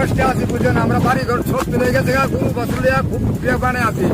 কষ্টে আছি বুঝলেন আমরা বাড়ি ঘর সব চলে গেছে গরু বছর খুব বেবানে আছি।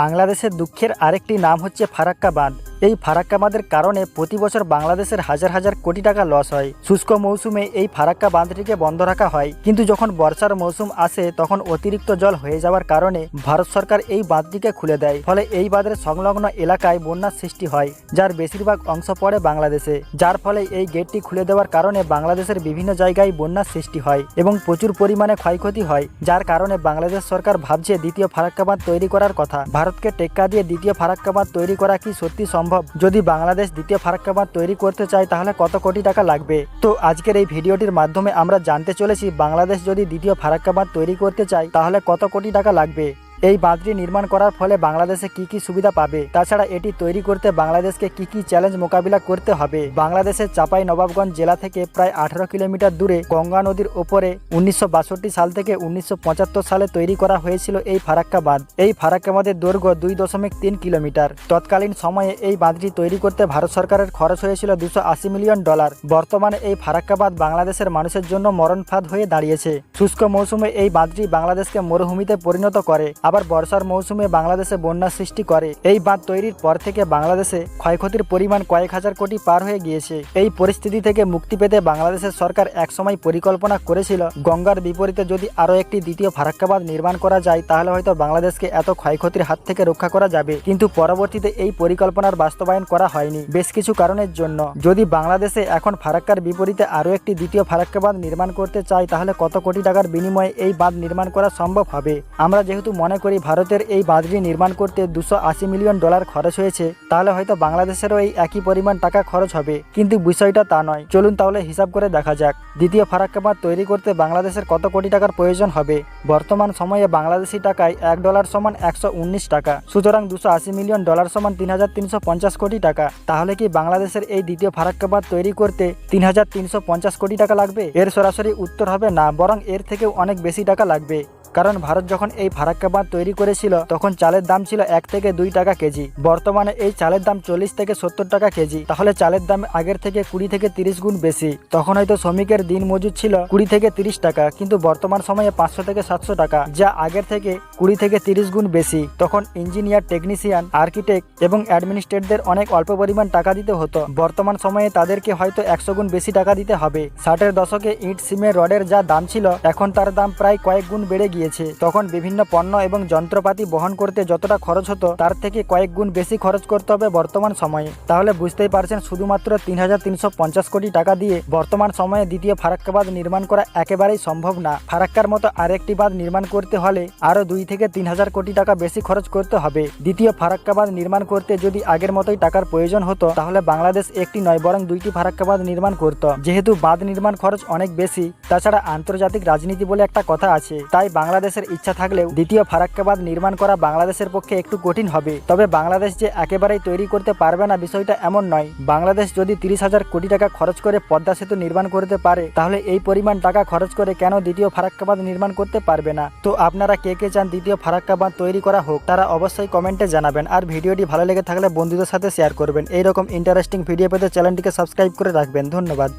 বাংলাদেশের দুঃখের আরেকটি নাম হচ্ছে ফারাক্কা বাঁধ। এই ফারাক্কা বাঁধের কারণে প্রতি বছর বাংলাদেশের হাজার হাজার কোটি টাকা লস হয়। শুষ্ক মৌসুমে এই ফারাক্কা বাঁধটিকে বন্ধ রাখা হয়। কিন্তু যখন বর্ষার মৌসুম আসে, তখন অতিরিক্ত জল হয়ে যাওয়ার কারণে ভারত সরকার এই বাঁধটিকে খুলে দেয়। ফলে এই বাঁধের সংলগ্ন এলাকায় বন্যার সৃষ্টি হয়, যার বেশিরভাগ অংশ পড়ে বাংলাদেশে। যার ফলে এই গেটটি খুলে দেওয়ার কারণে বাংলাদেশের বিভিন্ন জায়গায় বন্যার সৃষ্টি হয় এবং প্রচুর পরিমাণে ক্ষয়ক্ষতি হয়, যার কারণে বাংলাদেশ সরকার ভাবছে দ্বিতীয় ফারাক্কা বাঁধ তৈরি করার কথা। ভারতকে টেক্কা দিয়ে দ্বিতীয় ফারাক্কা বাঁধ তৈরি করা কি সত্যি সম্ভব? যদি বাংলাদেশ দ্বিতীয় ফারাক্কা বাঁধ তৈরি করতে চায়, তাহলে কত কোটি টাকা লাগবে? তো আজকের এই ভিডিওটির মাধ্যমে আমরা জানতে চলেছি, বাংলাদেশ যদি দ্বিতীয় ফারাক্কা বাঁধ তৈরি করতে চায়, তাহলে কত কোটি টাকা লাগবে? এই বাঁধটি নির্মাণ করার ফলে বাংলাদেশে কি কি সুবিধা পাবে? তাছাড়া এটি তৈরি করতে বাংলাদেশকে কি কি চ্যালেঞ্জ মোকাবিলা করতে হবে? বাংলাদেশের চাপাই নবাবগঞ্জ জেলা থেকে প্রায় আঠারো কিলোমিটার দূরে গঙ্গা নদীর ওপরে উনিশশো বাষট্টি সাল থেকে উনিশশো পঁচাত্তর সালে তৈরি করা হয়েছিল এই ফারাক্কা বাঁধ। এই ফারাক্কা বাঁধের দৈর্ঘ্য দুই দশমিক তিন কিলোমিটার। তৎকালীন সময়ে এই বাঁধটি তৈরি করতে ভারত সরকারের খরচ হয়েছিল দুশো মিলিয়ন ডলার। বর্তমানে এই ফারাক্কা বাঁধ বাংলাদেশের মানুষের জন্য মরণ ফাঁদ হয়ে দাঁড়িয়েছে। শুষ্ক মৌসুমে এই বাঁধটি বাংলাদেশকে মরুভূমিতে পরিণত করে। আবার বর্ষার মৌসুমে বাংলাদেশে বন্যার সৃষ্টি করে। এই বাঁধ তৈরির পর থেকে বাংলাদেশে ক্ষয়ক্ষতির পরিমাণ কয়েক হাজার কোটি পার হয়ে গিয়েছে। এই পরিস্থিতি থেকে মুক্তি পেতে বাংলাদেশের সরকার একসময় পরিকল্পনা করেছিল, গঙ্গার বিপরীতে যদি আরও একটি দ্বিতীয় ফারাক্কা বাঁধ নির্মাণ করা যায়, তাহলে হয়তো বাংলাদেশকে এত ক্ষয়ক্ষতির হাত থেকে রক্ষা করা যাবে। কিন্তু পরবর্তীতে এই পরিকল্পনার বাস্তবায়ন করা হয়নি। বেশ কিছু কারণের জন্য। যদি বাংলাদেশে এখন ফারাক্কার বিপরীতে আরও একটি দ্বিতীয় ফারাক্কা বাঁধ নির্মাণ করতে চায়, তাহলে কত কোটি টাকার বিনিময়ে এই বাঁধ নির্মাণ করা সম্ভব হবে? আমরা যেহেতু মনে করি ভারতের এই বাঁধটি নির্মাণ করতে দুশো আশি মিলিয়ন ডলার খরচ হয়েছে, তাহলে হয়তো বাংলাদেশেরও এই একই পরিমাণ টাকা খরচ হবে। কিন্তু বিষয়টা তা নয়। চলুন তাহলে হিসাব করে দেখা যাক। দ্বিতীয় ফারাক্কা বাঁধ তৈরি করতে বাংলাদেশের কত কোটি টাকার প্রয়োজন হবে? বর্তমান সময়ে বাংলাদেশি টাকায় এক ডলার সমান একশো উনিশ টাকা। সুতরাং দুশো মিলিয়ন ডলার সমান তিন হাজার তিনশো পঞ্চাশ কোটি টাকা। তাহলে কি বাংলাদেশের এই দ্বিতীয় ফারাক্কা বাঁধ তৈরি করতে তিন হাজার তিনশো পঞ্চাশ কোটি টাকা লাগবে? এর সরাসরি উত্তর হবে না, বরং এর থেকেও অনেক বেশি টাকা লাগবে। কারণ ভারত যখন এই ফারাক্কা তৈরি করেছিল, তখন চালের দাম ছিল এক থেকে দুই টাকা কেজি। বর্তমানে এই চালের দাম চল্লিশ থেকে সত্তর টাকা কেজি। তাহলে চালের দাম আগের থেকে কুড়ি থেকে তিরিশ গুণ বেশি। তখন হয়তো শ্রমিকের দিন মজুর ছিল কুড়ি থেকে তিরিশ টাকা, কিন্তু বর্তমান সময়ে পাঁচশো থেকে সাতশো টাকা, যা আগের থেকে কুড়ি থেকে তিরিশ গুণ বেশি। তখন ইঞ্জিনিয়ার, টেকনিশিয়ান, আর্কিটেক্ট এবং অ্যাডমিনিস্ট্রেটদের অনেক অল্প পরিমাণ টাকা দিতে হতো। বর্তমান সময়ে তাদেরকে হয়তো একশো গুণ বেশি টাকা দিতে হবে। ষাটের দশকে ইট, সিমেন্ট, রডের যা দাম ছিল, এখন তার দাম প্রায় কয়েক গুণ বেড়ে গিয়েছে। তখন বিভিন্ন পণ্য এবং যন্ত্রপাতি বহন করতে যতটা খরচ হতো, তার থেকে কয়েক গুণ বেশি খরচ করতে হবে বর্তমান সময়ে। তাহলে বুঝতেই পারছেন, শুধুমাত্র তিন হাজার তিনশো পঞ্চাশ কোটি টাকা দিয়ে বর্তমান সময়ে দ্বিতীয় ফারাক্কা বাঁধ নির্মাণ করা একেবারেই সম্ভব না। ফারাক্কার মতো আরেকটি বাঁধ নির্মাণ করতে হলে আরও দুই থেকে তিন হাজার কোটি টাকা বেশি খরচ করতে হবে। দ্বিতীয় ফারাক্কা বাঁধ নির্মাণ করতে যদি আগের মতোই টাকার প্রয়োজন হতো, তাহলে বাংলাদেশ একটি নয়, বরং দুইটি ফারাক্কা বাঁধ নির্মাণ করত। যেহেতু বাঁধ নির্মাণ খরচ অনেক বেশি, তাছাড়া আন্তর্জাতিক রাজনীতি বলে একটা কথা আছে। তাই বাংলাদেশের ইচ্ছা থাকলেও দ্বিতীয় ফারাক্কা বাঁধ নির্মাণ করা বাংলাদেশের পক্ষে একটু কঠিন হবে। তবে বাংলাদেশ যে একেবারেই তৈরি করতে পারবে না বিষয়টা এমন নয়। বাংলাদেশ যদি তিরিশ হাজার কোটি টাকা খরচ করে পদ্মা সেতু নির্মাণ করতে পারে, তাহলে এই পরিমাণ টাকা খরচ করে কেন দ্বিতীয় ফারাক্কা বাঁধ নির্মাণ করতে পারবে না? তো আপনারা কে কে চান দ্বিতীয় ফারাক্কা বাঁধ তৈরি করা হোক, তারা অবশ্যই কমেন্টে জানাবেন। আর ভিডিওটি ভালো লেগে থাকলে বন্ধুদের সাথে শেয়ার করবেন। এইরকম ইন্টারেস্টিং ভিডিও পেতে চ্যানেলটিকে সাবস্ক্রাইব করে রাখবেন। ধন্যবাদ।